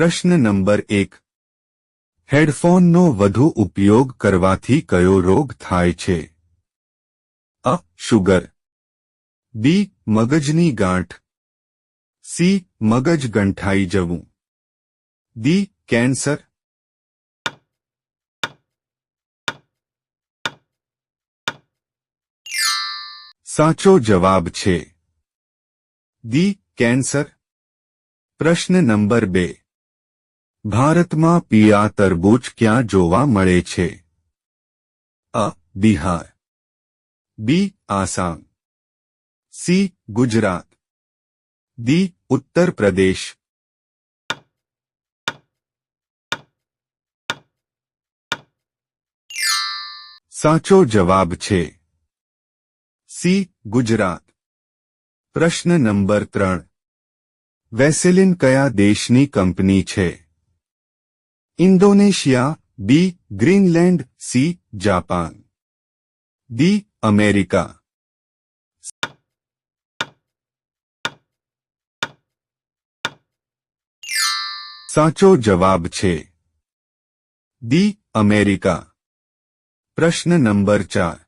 પ્રશ્ન નંબર એક હેડફોનનો વધુ ઉપયોગ કરવાથી કયો રોગ થાય છે અ શુગર બી મગજની ગાંઠ સી મગજ ગંઠાઈ જવું ડી કેન્સર સાચો જવાબ છે દી કેન્સર પ્રશ્ન નંબર બે ભારતમાં પીળા તરબૂચ ક્યાં જોવા મળે છે અ Bihar B Assam C Gujarat D Uttar Pradesh સાચો જવાબ છે સી ગુજરાત પ્રશ્ન નંબર ત્રણ વેસેલિન કયા દેશની કંપની છે Indonesia B Greenland C Japan D America સાચો જવાબ છે. ડી અમેરિકા પ્રશ્ન નંબર ચાર.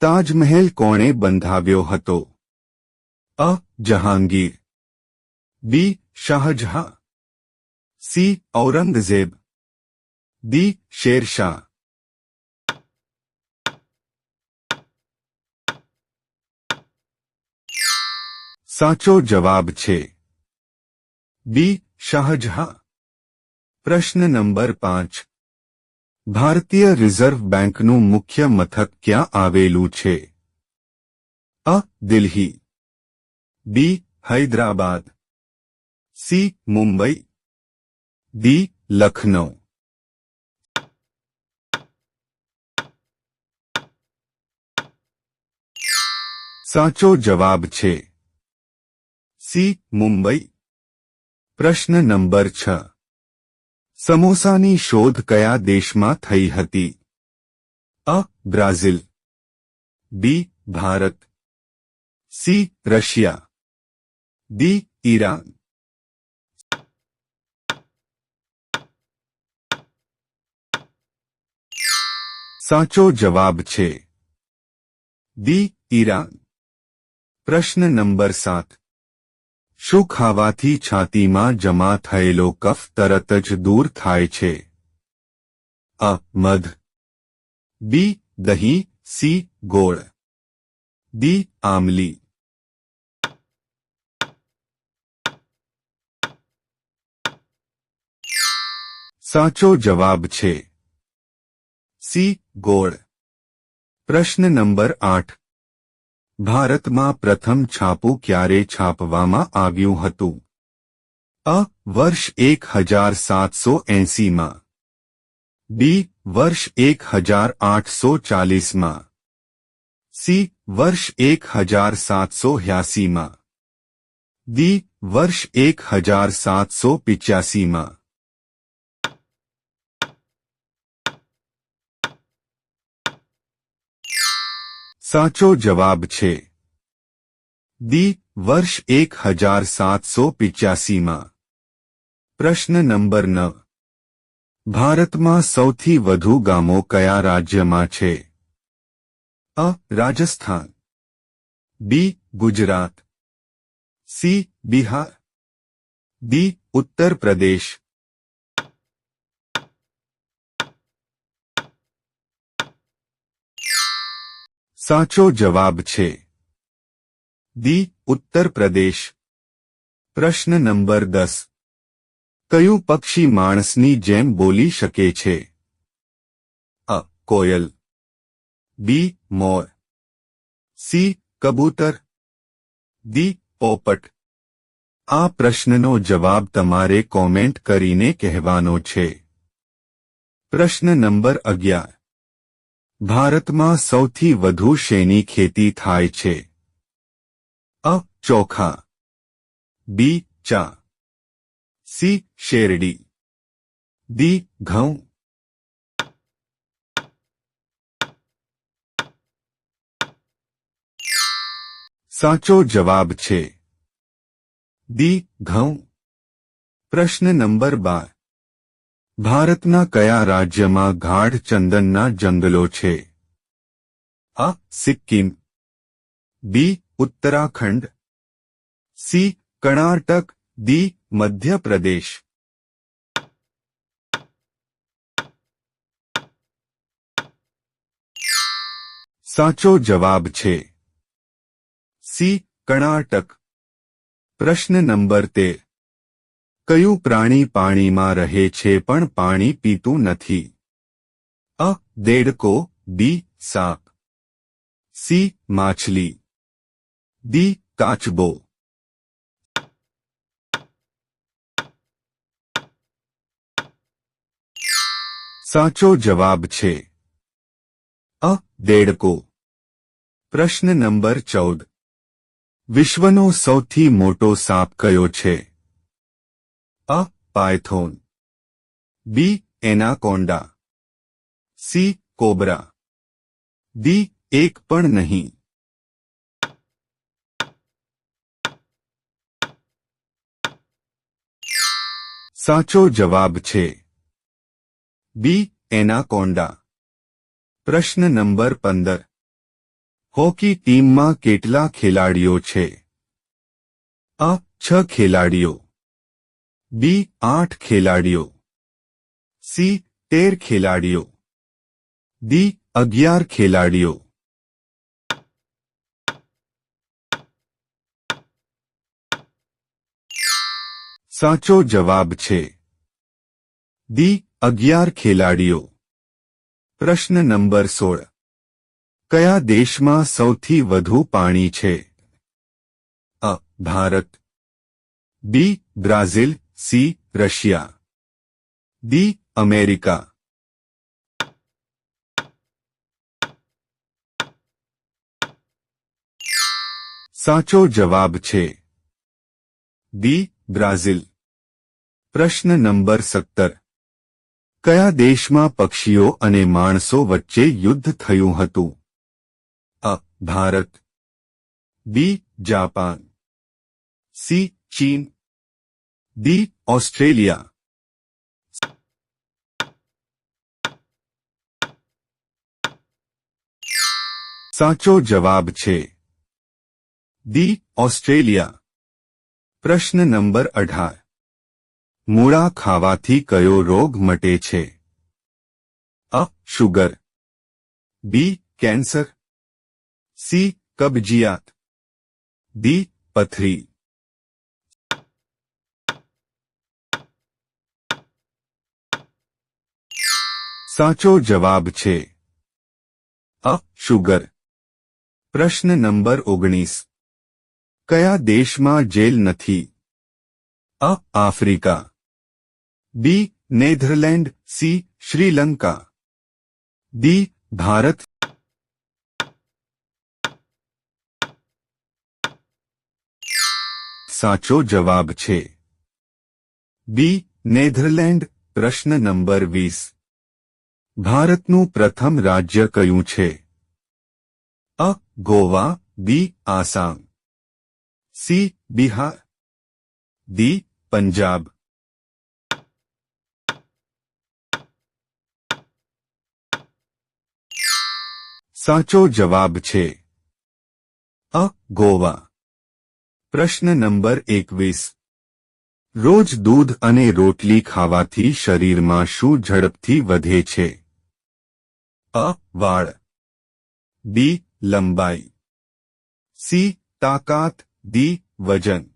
તાજમહેલ કોણે બંધાવ્યો હતો? A, Jahangir. B, Shah Jahan. C Aurangzeb D Sher Shah સાચો જવાબ છે બી શાહજહાં પ્રશ્ન નંબર પાંચ ભારતીય રિઝર્વ બેંકનું મુખ્ય મથક ક્યાં આવેલું છે અ Delhi B Hyderabad C Mumbai D Lucknow સાચો જવાબ છે. સી, મુંબઈ. પ્રશ્ન નંબર છ. સમોસાની શોધ કયા દેશમાં થઈ હતી? અ, Brazil. B, Bharat. C, Russia. D, Iran. સાચો જવાબ છે. દી ઈરાન. પ્રશ્ન નંબર સાત. શું ખાવાથી છાતીમાં જમા થયેલો કફ તરત જ દૂર થાય છે? અ, મધ. બી, દહીં. સી, ગોળ. દી આમલી. સાચો જવાબ છે. સી ગોળ પ્રશ્ન નંબર આઠ ભારતમાં પ્રથમ છાપું ક્યારે છાપવામાં આવ્યું હતું અ વર્ષ એક હજાર સાતસો એંસીમાં બી વર્ષ એક હજાર આઠસો ચાલીસમાં સી વર્ષ એક હજાર સાતસો હ્યાસીમાં ડી વર્ષ એક હજાર સાતસો પિચ્યાસીમાં સાચો જવાબ છે દી વર્ષ એક હજાર સાતસો પિચ્યાસીમાં પ્રશ્ન નંબર નવ ભારતમાં સૌથી વધુ ગામો કયા રાજ્યમાં છે અ Rajasthan B Gujarat C Bihar D Uttar Pradesh સાચો જવાબ છે. દી ઉત્તર પ્રદેશ. પ્રશ્ન નંબર દસ. કયું પક્ષી માણસની જેમ બોલી શકે છે? અ, કોયલ. બી, મોર. સી, કબૂતર. દી પોપટ. આ પ્રશ્નનો જવાબ તમારે કોમેન્ટ કરીને કહેવાનો છે. પ્રશ્ન નંબર અગિયાર. ભારતમાં સૌથી વધુ શેની ખેતી થાય છે? અ, ચોખા. બી, ચા. સી, શેરડી. દી ઘઉં. સાચો જવાબ છે. દી ઘઉં. પ્રશ્ન નંબર બાર. ભારતના કયા રાજ્યમાં ગાઢ ચંદનના જંગલો છે? A Sikkim, B Uttarakhand, C Karnataka D Madhya Pradesh. સાચો જવાબ છે સી કર્ણાટક. પ્રશ્ન નંબર તેર. કયું પ્રાણી પાણીમાં રહે છે પણ પાણી પીતું નથી? અ, દેડકો, બી, સાપ. સી, માછલી. દી કાચબો. સાચો જવાબ છે. અ, દેડકો. પ્રશ્ન નંબર ચૌદ. વિશ્વનો સૌથી મોટો સાપ કયો છે? Python. B anaconda. C cobra. D એક પણ નહીં. સાચો જવાબ છે. B anaconda. પ્રશ્ન નંબર પંદર. હોકી ટીમમાં કેટલા ખેલાડીઓ છે? આ, છ ખેલાડીઓ. બી આઠ ખેલાડીઓ સી તેર ખેલાડીઓ ડી અગિયાર ખેલાડીઓ સાચો જવાબ છે ડી અગિયાર ખેલાડીઓ પ્રશ્ન નંબર સોળ કયા દેશમાં સૌથી વધુ પાણી છે અ Bharat B Brazil C, Russia. D, America. સાચો જવાબ છે. D, Brazil. પ્રશ્ન નંબર સત્તર. કયા દેશમાં પક્ષીઓ અને માણસો વચ્ચે યુદ્ધ થયું હતું? અ, ભારત. B, Japan. સી, ચીન. ડી ઓસ્ટ્રેલિયા સાચો જવાબ છે ડી ઓસ્ટ્રેલિયા પ્રશ્ન નંબર અઢાર મૂળા ખાવાથી કયો રોગ મટે છે અ શુગર બી કેન્સર સી કબજિયાત ડી પથરી સાચો જવાબ છે અ શુગર પ્રશ્ન નંબર ઓગણીસ કયા દેશમાં જેલ નથી A Africa B Netherland C Sri Lanka D Bharat સાચો જવાબ છે બી નેધરલેન્ડ પ્રશ્ન નંબર વીસ ભારતનું પ્રથમ રાજ્ય કયું છે? અ, Goa, B, Assam. C, Bihar. D, Punjab. સાચો જવાબ છે. અ, ગોવા. પ્રશ્ન નંબર એકવીસ. રોજ દૂધ અને રોટલી ખાવાથી શરીરમાં શું ઝડપથી વધે છે? અ વાળ બી, લંબાઈ. સી, તાકાત. દી વજન.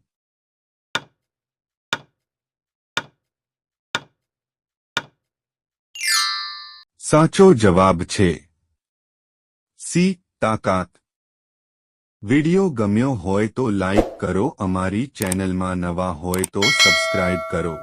સાચો જવાબ છે. સી, તાકાત. વિડિયો ગમ્યો હોય તો લાઈક કરો, અમારી ચેનલમાં નવા હોય તો સબસ્ક્રાઇબ કરો.